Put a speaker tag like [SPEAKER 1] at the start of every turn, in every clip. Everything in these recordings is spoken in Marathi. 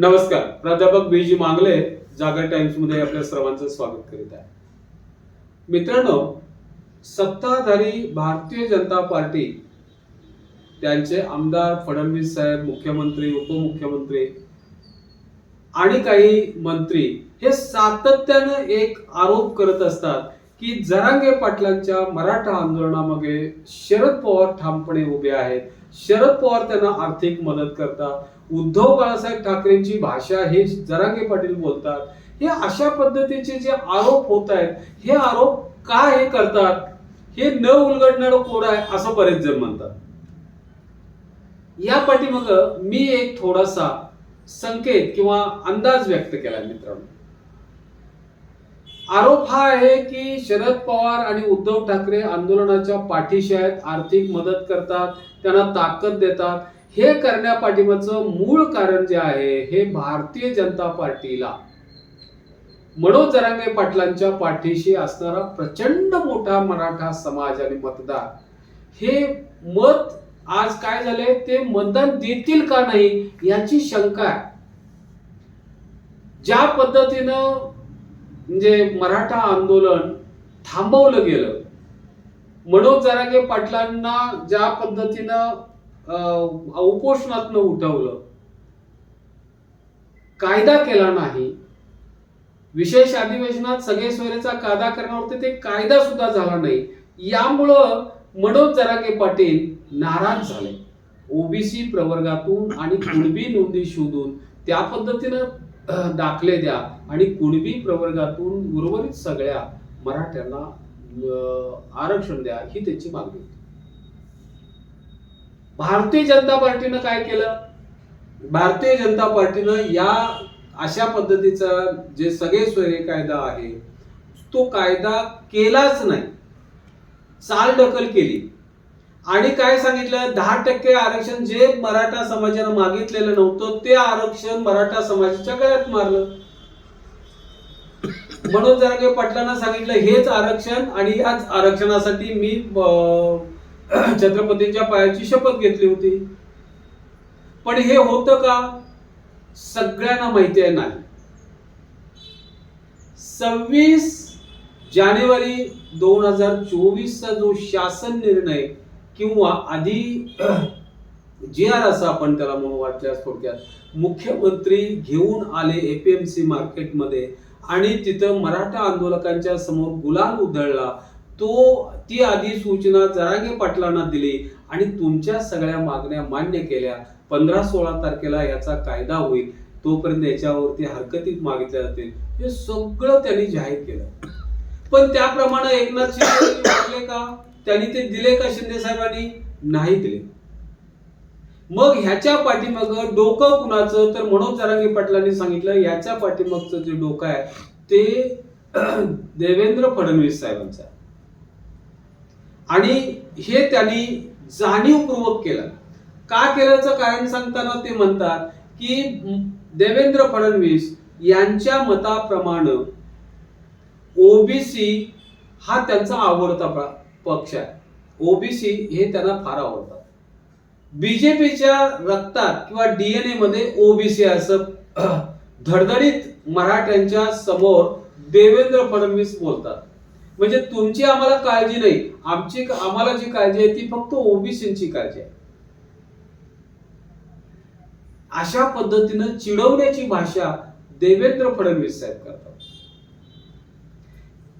[SPEAKER 1] नमस्कार. प्राध्यापक बी जी मांगले जागर टाइम्समध्ये आपल्या सर्वांचं स्वागत करीत आहे. मित्रांनो सत्ताधारी भारतीय जनता पार्टी त्यांचे आमदार फडणवीस साहेब मुख्यमंत्री उपमुख्यमंत्री आणि काही मंत्री हे सातत्यानं एक आरोप करत असतात की जरांगे पाटलांच्या मराठा आंदोलनामागे शरद पवार ठामपणे उभे आहेत. शरद पवार त्यांना आर्थिक मदत करतात. उद्धव बाळासाहेब ठाकरेंची भाषा हे जरांगे पाटील बोलतात. हे अशा पद्धतीचे जे आरोप होत आहेत हे आरोप का हे करतात? हे न उलगडणारं कोण आहे असं बरेच जण म्हणतात. या पाठीमाग मी एक थोडासा संकेत किंवा अंदाज व्यक्त केला मित्रांनो. आरोप हा आहे की शरद पवार आणि उद्धव ठाकरे आंदोलनाच्या पाठीशी आहेत आर्थिक मदत करतात त्यांना ताकद देतात. हे करण्यापाठीमागचं मूळ कारण जे आहे हे भारतीय जनता पार्टीला. मनोज जरांगे पाटलांच्या पाठीशी असणारा प्रचंड मोठा मराठा समाज आणि मतदार हे मत आज काय झाले? ते मतदान देतील का नाही याची शंका आहे. ज्या पद्धतीनं म्हणजे मराठा आंदोलन थांबवलं गेलं मनोज जरांगे पाटलांना ज्या पद्धतीनं उपोषणातनं उठवलं. कायदा केला नाही. विशेष अधिवेशनात सगळे सोयरेचा कायदा करण्यावरती ते कायदा सुद्धा झाला नाही. यामुळं मनोज जरांगे पाटील नाराज झाले. ओबीसी प्रवर्गातून आणि कुणबी नोंदी शोधून त्या पद्धतीनं दाखले द्या आणि कुणबी प्रवर्गातून उर्वरित सगळ्या मराठ्यांना आरक्षण द्या ही त्याची मागणी होती. भारतीय जनता पार्टीनं काय केलं? भारतीय जनता पार्टीनं या अशा पद्धतीचा जे सगळे सोयरे कायदा आहे तो कायदा केलाच नाही. चाल ढकल केली. आणि काय सांगितलं? दहा टक्के आरक्षण जे मराठा समाजानं मागितलेलं नव्हतं ते आरक्षण मराठा समाजाच्या गळ्यात मारलं. म्हणून जरांगे पाटलांना सांगितलं हेच आरक्षण आणि याच आरक्षणासाठी मी छत्रपतींच्या पायाची शपथ घेतली होती. पण हे होतं का? सगळ्यांना माहिती आहे नाही. सव्वीस जानेवारी दोन हजार चोवीसचा जो शासन निर्णय किंवा आधी जी आर असं आपण त्याला म्हणू वाटल्यास थोडक्यात मुख्यमंत्री घेऊन आले एपीएमसी मार्केटमध्ये आणि तिथं मराठा आंदोलकांच्या समोर गुलाल उधळला तो ती आधी सूचना जरांगे पाटलांना दिली आणि तुमच्या सगळ्या मागण्या मान्य केल्या. पंधरा सोळा तारखेला याचा कायदा होईल. तोपर्यंत याच्यावरती हरकती मागितल्या जातील. हे सगळं त्यांनी जाहीर केलं. पण त्याप्रमाणे एकनाथ शिंदे मागले का? त्यांनी ते दिले का शिंदे साहेबांनी? नाही दिले. मग ह्याच्या पाठीमाग डोकं कुणाचं? तर मनोज जरांगे पाटलांनी सांगितलं याच्या पाठीमागचं जे डोकं आहे ते देवेंद्र फडणवीस साहेबांचं आणि हे त्यांनी जाणीवपूर्वक केलं. का केल्याचं कारण सांगताना ते म्हणतात की देवेंद्र फडणवीस यांच्या मताप्रमाणे ओबीसी हा त्यांचा आवडता पक्ष आहे. ओबीसी हे त्यांना फार आवडतात बीजेपीच्या रक्तात किंवा डीएनए मध्ये ओबीसी असं धडधडीत मराठ्यांच्या समोर देवेंद्र फडणवीस बोलतात. म्हणजे तुमची आम्हाला काळजी नाही. आमची आम्हाला जी काळजी आहे ती फक्त ओबीसीची काळजी आहे. अशा पद्धतीनं चिडवण्याची भाषा देवेंद्र फडणवीस साहेब करतात.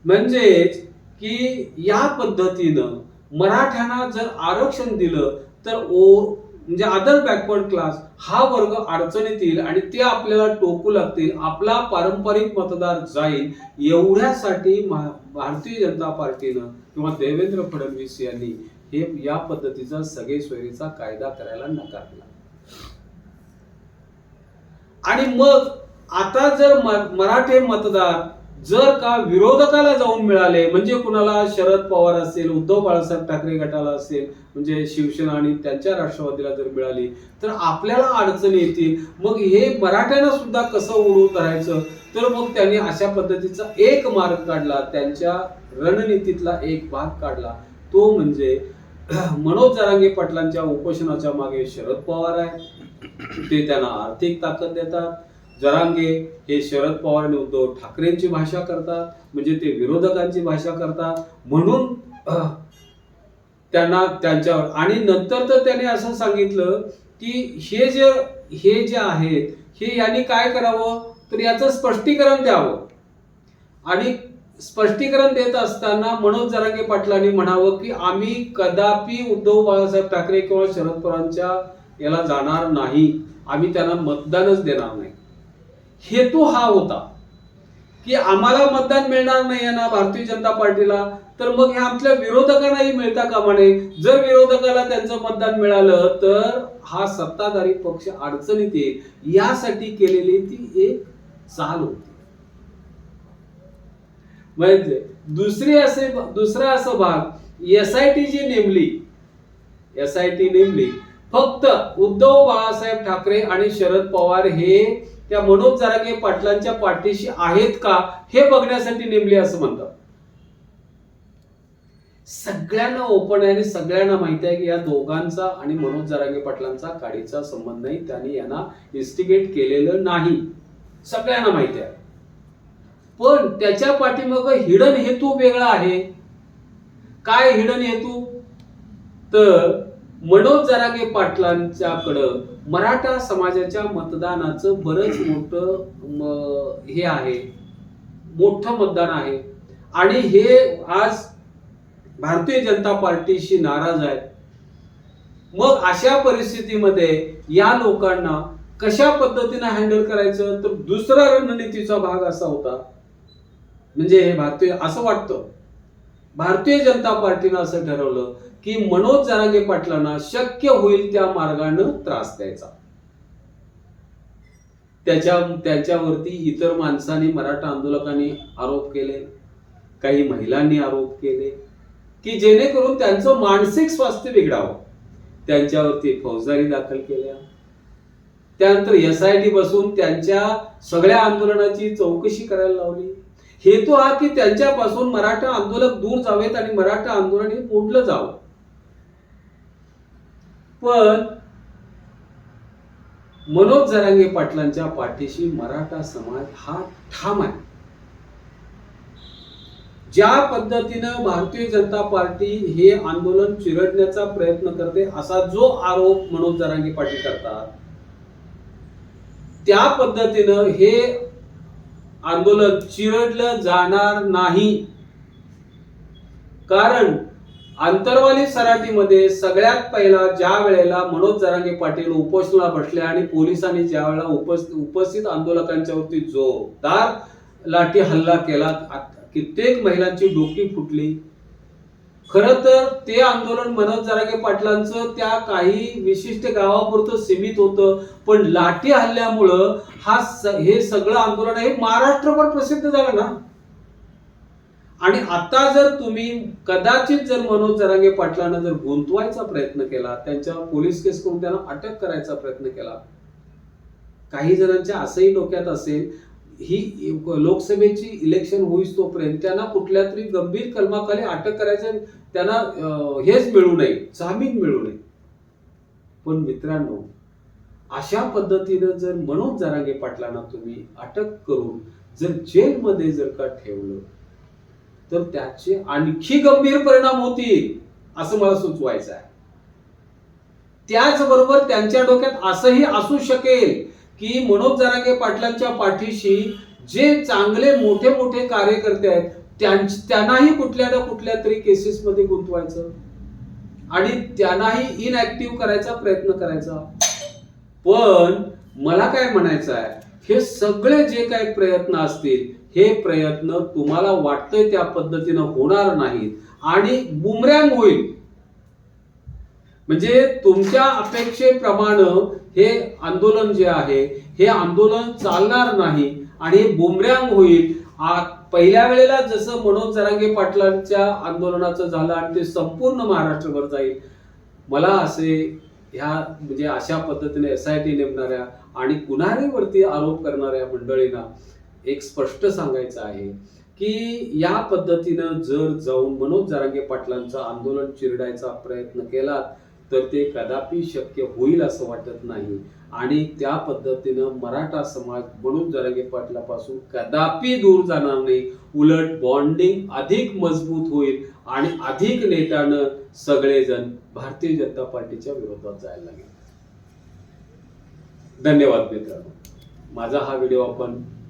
[SPEAKER 1] म्हणजेच की या पद्धतीनं मराठ्यांना जर आरक्षण दिलं तर ओ म्हणजे अदर बॅकवर्ड क्लास हा वर्ग अडचणीत येईल आणि ते आपल्याला टोकू लागतील. आपला पारंपरिक मतदार जाईल एवढ्यासाठी भारतीय जनता पार्टीनं किंवा देवेंद्र फडणवीस यांनी हे या पद्धतीचा सगळे सोयरीचा कायदा करायला नकार दिला. आणि मग आता जर मराठे मतदार जर का विरोधकाला जाऊन मिळाले म्हणजे कुणाला? शरद पवार असेल उद्धव बाळासाहेब ठाकरे गटाला असेल म्हणजे शिवसेना आणि त्यांच्या राष्ट्रवादीला जर मिळाली तर आपल्याला अडचणी येतील. मग हे मराठ्यांना सुद्धा कसं उडवून करायचं तर मग त्यांनी अशा पद्धतीचा एक मार्ग काढला त्यांच्या रणनीतीतला एक भाग काढला. तो म्हणजे मनोज जरांगे पाटलांच्या उपोषणाच्या मागे शरद पवार आहे. ते त्यांना आर्थिक ताकद देतात. जरांगे हे शरद पवार आणि उद्धव ठाकरेंची भाषा करतात म्हणजे ते विरोधकांची भाषा करतात. म्हणून त्यांना त्यांच्यावर आणि नंतर तर त्याने असं सांगितलं की हे जे हे जे आहेत हे यांनी काय करावं? तर याचं स्पष्टीकरण द्यावं. आणि स्पष्टीकरण देत असताना मनोज जरांगे पाटलांनी म्हणावं की आम्ही कदापि उद्धव बाळासाहेब ठाकरे किंवा शरद पवारांच्या याला जाणार नाही. आम्ही त्यांना मतदानच देणार नाही. हेतू हा होता की आम्हाला मतदान मिळणार नाही आहे ना भारतीय जनता पार्टीला तर मग हे आपल्या विरोधकांनाही मिळता कामा नये. जर विरोधकाला त्यांचं मतदान मिळालं तर हा सत्ताधारी पक्ष अडचणीत येईल. यासाठी केलेली ती एक चाल होती. म्हणजे दुसरी असे दुसरा असं भाग एस आय टी जी नेमली एस आय टी नेमली फक्त उद्धव बाळासाहेब ठाकरे आणि शरद पवार हे त्या मनोज जरागे पाटलांच्या पाठीशी आहेत का हे बघण्यासाठी नेमले असं म्हणतात. सगळ्यांना ओपन आहे आणि सगळ्यांना माहिती आहे की या दोघांचा आणि मनोज जरागे पाटलांचा काडीचा संबंध नाही त्यांनी यांना इन्स्टिगेट केलेलं नाही. सगळ्यांना माहिती आहे. पण त्याच्या पाठीमाग हिडन हेतू वेगळा आहे. काय हिडन हेतू? तर मनोज जरागे पाटलांच्याकडं मराठा समाजाच्या मतदानाचं बरंच मोठं हे आहे. मोठं मतदान आहे. आणि हे आज भारतीय जनता पार्टीशी नाराज आहेत. मग अशा परिस्थितीमध्ये या लोकांना कशा पद्धतीने हँडल करायचं? तर दुसरा रणनीतीचा भाग असा होता. म्हणजे हे भारतीय असं वाटतं. भारतीय जनता पार्टीनं असं ठरवलं. की मनोज जरांगे पाटलांना शक्य होईल त्या मार्गानं त्रास द्यायचा. त्याच्या त्याच्यावरती इतर माणसांनी मराठा आंदोलकांनी आरोप केले काही महिलांनी आरोप केले की जेणेकरून त्यांचं मानसिक स्वास्थ्य बिघडावं. त्यांच्यावरती फौजदारी दाखल केल्या. त्यानंतर एस आय टी बसून त्यांच्या सगळ्या आंदोलनाची चौकशी करायला लावली. हेतू हा की त्यांच्यापासून मराठा आंदोलक दूर जावेत आणि मराठा आंदोलन हे मोडलं जावं. पण मनोज जरांगे पाटलांच्या पाठीशी मराठा समाज हा ठाम आहे. ज्या पद्धतीनं भारतीय जनता पार्टी हे आंदोलन चिरडण्याचा प्रयत्न करते असा जो आरोप मनोज जरांगे पाटील करतात त्या पद्धतीनं हे आंदोलन चिरडलं जाणार नाही. कारण आंतरवाली सराटीमध्ये सगळ्यात पहिला ज्या वेळेला मनोज जरांगे पाटील उपोषणाला बसले आणि पोलिसांनी ज्या वेळेला उपस्थित उपस्थित आंदोलकांच्यावरती जोरदार लाठी हल्ला केला कित्येक महिलांची डोकी फुटली. खर तर ते आंदोलन मनोज जरांगे पाटलांचं त्या काही विशिष्ट गावापुरतं सीमित होतं पण लाठी हल्ल्यामुळं हा स- हे सगळं आंदोलन हे महाराष्ट्रभर प्रसिद्ध झालं ना. आणि आता जर तुम्ही कदाचित जर मनोज जरांगे पाटलांना जर गुंतवायचा प्रयत्न केला त्यांच्यावर पोलीस केस करून त्यांना अटक करायचा प्रयत्न केला काही जणांच्या असंही डोक्यात असेल ही लोकसभेची इलेक्शन होईस तोपर्यंत त्यांना कुठल्या तरी गंभीर कलमाखाली अटक करायचं त्यांना हेच मिळू नये जामीन मिळू नये. पण मित्रांनो अशा पद्धतीनं जर मनोज जरांगे पाटलांना तुम्ही अटक करून जर जेलमध्ये जर का ठेवलं तर त्याचे आणखी गंभीर परिणाम होतील असं मला सुचवायचं आहे. त्याचबरोबर त्यांच्या डोक्यात असंही असू शकेल की मनोज जरागे पाटलांच्या पाठीशी जे चांगले मोठे मोठे कार्यकर्ते आहेत त्यांनाही कुठल्या ना कुठल्या तरी केसेसमध्ये गुंतवायचं आणि त्यांनाही इनऍक्टिव्ह करायचा प्रयत्न करायचा. पण मला काय म्हणायचं आहे हे सगळे जे काही प्रयत्न असतील हे प्रयत्न तुम्हाला वाटतंय त्या पद्धतीनं होणार नाहीत आणि बुमऱ्यांग होईल. म्हणजे तुमच्या अपेक्षेप्रमाणे हे आंदोलन जे आहे हे आंदोलन चालणार नाही आणि बुमऱ्यांग होईल. आ- पहिल्या वेळेला जसं मनोज जरांगे पाटलांच्या आंदोलनाचं झालं आणि ते संपूर्ण महाराष्ट्रभर जाईल. मला असे ह्या म्हणजे अशा पद्धतीने एस आय टी नेमणाऱ्या आणि गुन्हारीवरती आरोप करणाऱ्या मंडळींना एक स्पष्ट सांगायचं आहे की या पद्धतीनं जर जाऊन मनोज जरांगे पाटलांचं आंदोलन चिरडायचा प्रयत्न केला तर ते कदापि शक्य होईल असं वाटत नाही. आणि त्या पद्धतीनं मराठा समाज म्हणून जरांगे पाटलापासून कदापि दूर जाणार नाही. उलट बॉन्डिंग अधिक मजबूत होईल आणि अधिक नेटानं सगळेजण भारतीय जनता पार्टीच्या विरोधात जायला लागेल. धन्यवाद मित्रांनो. माझा हा व्हिडिओ आपण